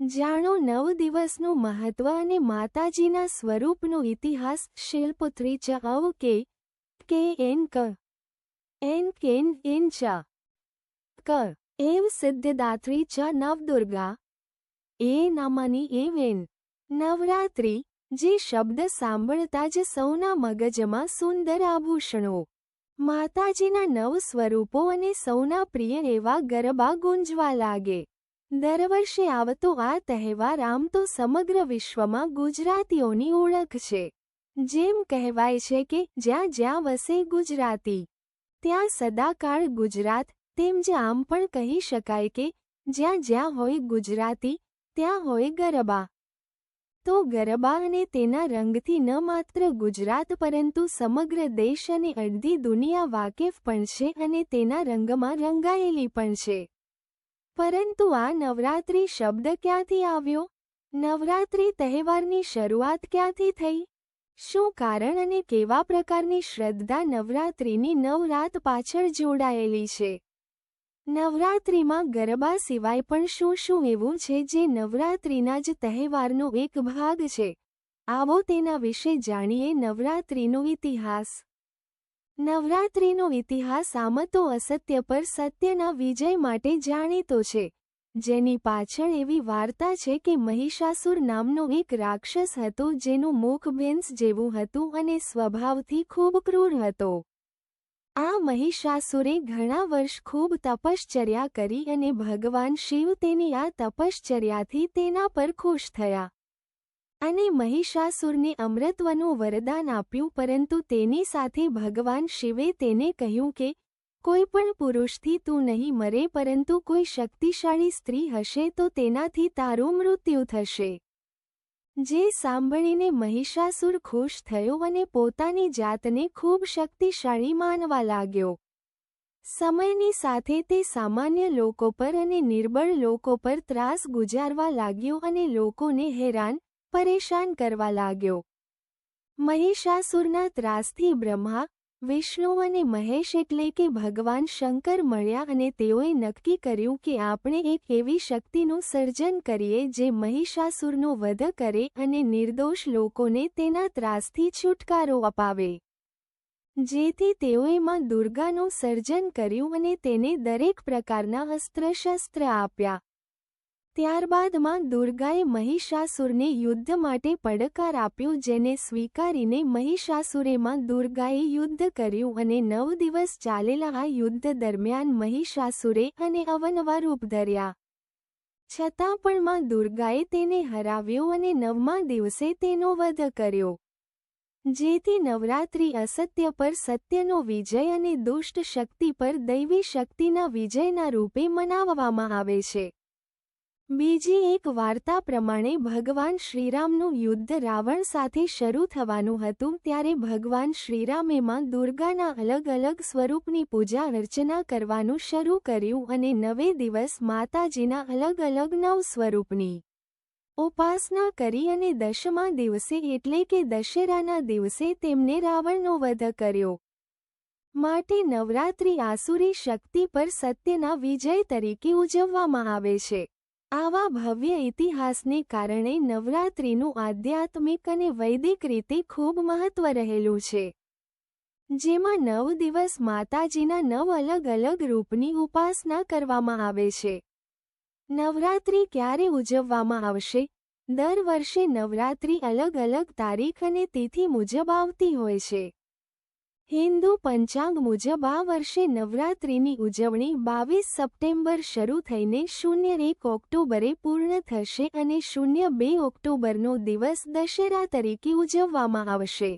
જાણો નવ દિવસનું મહત્વ અને માતાજીના સ્વરૂપનો ઇતિહાસ શિલ્પુત્રી ચ અવ કે કે એન ક. એન કેન એન ચ. ક. એવ સિદ્ધદાત્રી ચ નવદુર્ગા. એ નામાની એવેન નવરાત્રી, જે શબ્દ સાંભળતા જ સૌના મગજમાં સુંદર આભૂષણો. માતાજીના નવ સ્વરૂપો અને સૌના પ્રિય એવા ગરબા ગુંજવા લાગે. દર વર્ષે આવતો આ તહેવાર આમ તો સમગ્ર વિશ્વમાં ગુજરાતીઓની ઓળખ છે. જેમ કહેવાય છે કે જ્યાં જ્યાં વસે ગુજરાતી, ત્યાં સદાકાળ ગુજરાત, તેમ જ આમ પણ કહી શકાય કે જ્યાં જ્યાં હોય ગુજરાતી, ત્યાં હોય ગરબા. તો ગરબા અને તેના રંગથી ન માત્ર ગુજરાત પરંતુ સમગ્ર દેશ અને અડધી દુનિયા વાકેફ પણ છે અને તેના રંગમાં રંગાયેલી પણ છે. પરંતુ આ નવરાત્રિ શબ્દ ક્યાંથી આવ્યો? નવરાત્રિ તહેવારની શરૂઆત ક્યાંથી થઈ? શું કારણ અને કેવા પ્રકારની શ્રદ્ધા નવરાત્રિની નવરાત પાછળ જોડાયેલી છે? નવરાત્રિમાં ગરબા સિવાય પણ શું શું એવું છે જે નવરાત્રિના જ તહેવારનો એક ભાગ છે? આવો તેના વિશે જાણીએ નવરાત્રિનો ઇતિહાસ. નવરાત્રિનો ઇતિહાસ આમ તો અસત્ય પર સત્યના વિજય માટે જાણીતો છે. જેની પાછળ એવી વાર્તા છે કે મહિષાસુર નામનો એક રાક્ષસ હતો જેનું મુખ ભેંસ જેવું હતું અને સ્વભાવથી ખૂબ ક્રૂર હતો. આ મહિષાસુરે ઘણા વર્ષ ખૂબ તપશ્ચર્યા કરી અને ભગવાન શિવ તેની આ તપશ્ચર્યાથી તેના પર ખુશ થયા. અને મહિષાસુરને અમૃતવનું વરદાન આપ્યું, પરંતુ તેની સાથે ભગવાન શિવે તેને કહ્યું કે, કોઈ પણ પુરુષથી તું નહીં મરે, પરંતુ કોઈ શક્તિશાળી સ્ત્રી હશે તો તેનાથી તારું મૃત્યુ થશે. જે સાંભળીને મહિષાસુર ખુશ થયો અને પોતાની જાતને ખૂબ શક્તિશાળી માનવા લાગ્યો. સમયની સાથે તે સામાન્ય લોકો પર અને નિર્બળ લોકો પર ત્રાસ ગુજારવા લાગ્યો અને લોકોને હેરાન પરેશાન કરવા લાગ્યો. મહિષાસુરના ત્રાસથી બ્રહ્મા, વિષ્ણુ અને મહેશ એટલે કે ભગવાન શંકર મળ્યા અને તેઓએ નક્કી કર્યું કે આપણે એક એવી શક્તિનું સર્જન કરીએ જે મહિષાસુરનો વધ કરે અને નિર્દોષ લોકોને તેના ત્રાસથી છુટકારો અપાવે. જેથી તેઓએ માં દુર્ગાનું સર્જન કર્યું અને તેને દરેક પ્રકારના અસ્ત્રશસ્ત્ર આપ્યા. ત્યારબાદમાં દુર્ગાએ મહિષાસુરને યુદ્ધ માટે પડકાર આપ્યો જેને સ્વીકારીને મહિષાસુરે માં દુર્ગાએ યુદ્ધ કર્યું અને નવ દિવસ ચાલેલા આ યુદ્ધ દરમિયાન મહિષાસુરે અને અવનવા રૂપ ધર્યા. છતાં પણ માં દુર્ગાએ તેને હરાવ્યો અને નવમા દિવસે તેનો વધ કર્યો. જેથી નવરાત્રિ અસત્ય પર સત્યનો વિજય અને દુષ્ટ શક્તિ પર દૈવી શક્તિના વિજયના રૂપે મનાવવામાં આવે છે. બીજી એક વાર્તા પ્રમાણે ભગવાન શ્રીરામનું યુદ્ધ રાવણ સાથે શરૂ થવાનું હતું ત્યારે ભગવાન શ્રીરામે માં દુર્ગાના અલગ અલગ સ્વરૂપની પૂજા અર્ચના કરવાનું શરૂ કર્યું અને નવે દિવસ માતાજીના અલગ અલગ નવ સ્વરૂપની ઉપાસના કરી અને દશમા દિવસે એટલે કે દશેરાના દિવસે તેમને રાવણનો વધ કર્યો. માટે નવરાત્રિ આસુરી શક્તિ પર સત્યના વિજય તરીકે ઉજવવામાં આવે છે. આવા ભવ્ય ઇતિહાસને કારણે નવરાત્રિનું આધ્યાત્મિક અને વૈદિક રીતે ખૂબ મહત્વ રહેલું છે. જેમાં નવ દિવસ માતાજીના નવ અલગ અલગ રૂપની ઉપાસના કરવામાં આવે છે. નવરાત્રિ ક્યારે ઉજવવામાં આવશે? દર વર્ષે નવરાત્રિ અલગ અલગ તારીખ અને તિથિ મુજબ આવતી હોય છે. હિન્દુ પંચાંગ મુજબ આ વર્ષે નવરાત્રિની ઉજવણી બાવીસ સપ્ટેમ્બર શરૂ થઈને શૂન્ય એક ઓક્ટોબરે પૂર્ણ થશે અને શૂન્ય બે ઓક્ટોબરનો દિવસ દશેરા તરીકે ઉજવવામાં આવશે.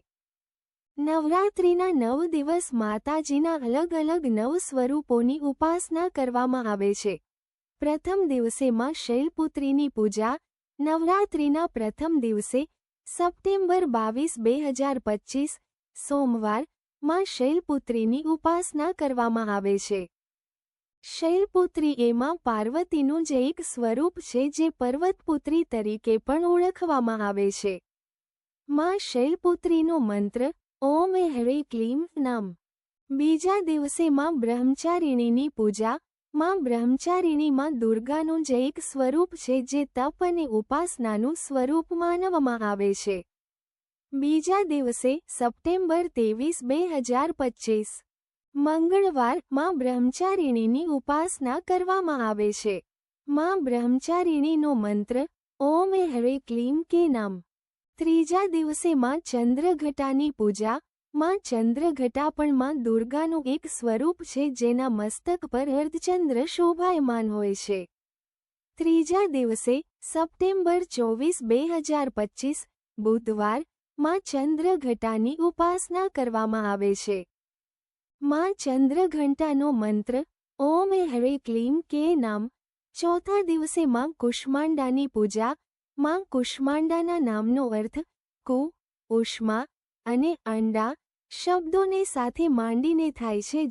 નવરાત્રિના નવ દિવસ માતાજીના અલગ અલગ નવ સ્વરૂપોની ઉપાસના કરવામાં આવે છે. પ્રથમ દિવસેમાં શૈલપુત્રીની પૂજા, નવરાત્રિના પ્રથમ દિવસે સપ્ટેમ્બર બાવીસ, બે હજાર પચીસ, સોમવાર માં શૈલપુત્રીની ઉપાસના કરવામાં આવે છે. શૈલપુત્રી એમાં પાર્વતીનું જે એક સ્વરૂપ છે જે પર્વતપુત્રી તરીકે પણ ઓળખવામાં આવે છે. માં શૈલપુત્રીનો મંત્ર, ઓમ હરે ક્લીમ નામ. બીજા દિવસે માં બ્રહ્મચારિણીની પૂજા, માં બ્રહ્મચારિણી માં દુર્ગાનું જે એક સ્વરૂપ છે જે તપ અને ઉપાસનાનું સ્વરૂપ માનવામાં આવે છે. બીજા દિવસે, સપ્ટેમ્બર ત્રેવીસ, બે હજાર પચીસ મંગળવારમાં બ્રહ્મચારિણીની ઉપાસના કરવામાં આવે છે. માં બ્રહ્મચારિણીનો મંત્ર, ઓમ એ હરે ક્લીમ કે નામ. ત્રીજા દિવસે માં ચંદ્રઘટાની પૂજા, માં ચંદ્રઘટા પણ માં દુર્ગાનું એક સ્વરૂપ છે જેના મસ્તક પર અર્ધચંદ્ર શોભાયમાન હોય છે. ત્રીજા દિવસે, સપ્ટેમ્બર ચોવીસ, બે હજાર પચીસ બુધવાર માં ચંદ્રઘટાની ઉપાસના કરવામાં આવે છે. માં ચંદ્રઘંટાનો મંત્ર, ઓમ એ હરે ક્લીમ કે નામ. ચોથા દિવસે માં કુષ્માંડાની પૂજા, માં કુષ્માંડાના નામનો અર્થ, કુ, ઉષ્મા અને અંડા શબ્દોને સાથે માંડીને થાય છે.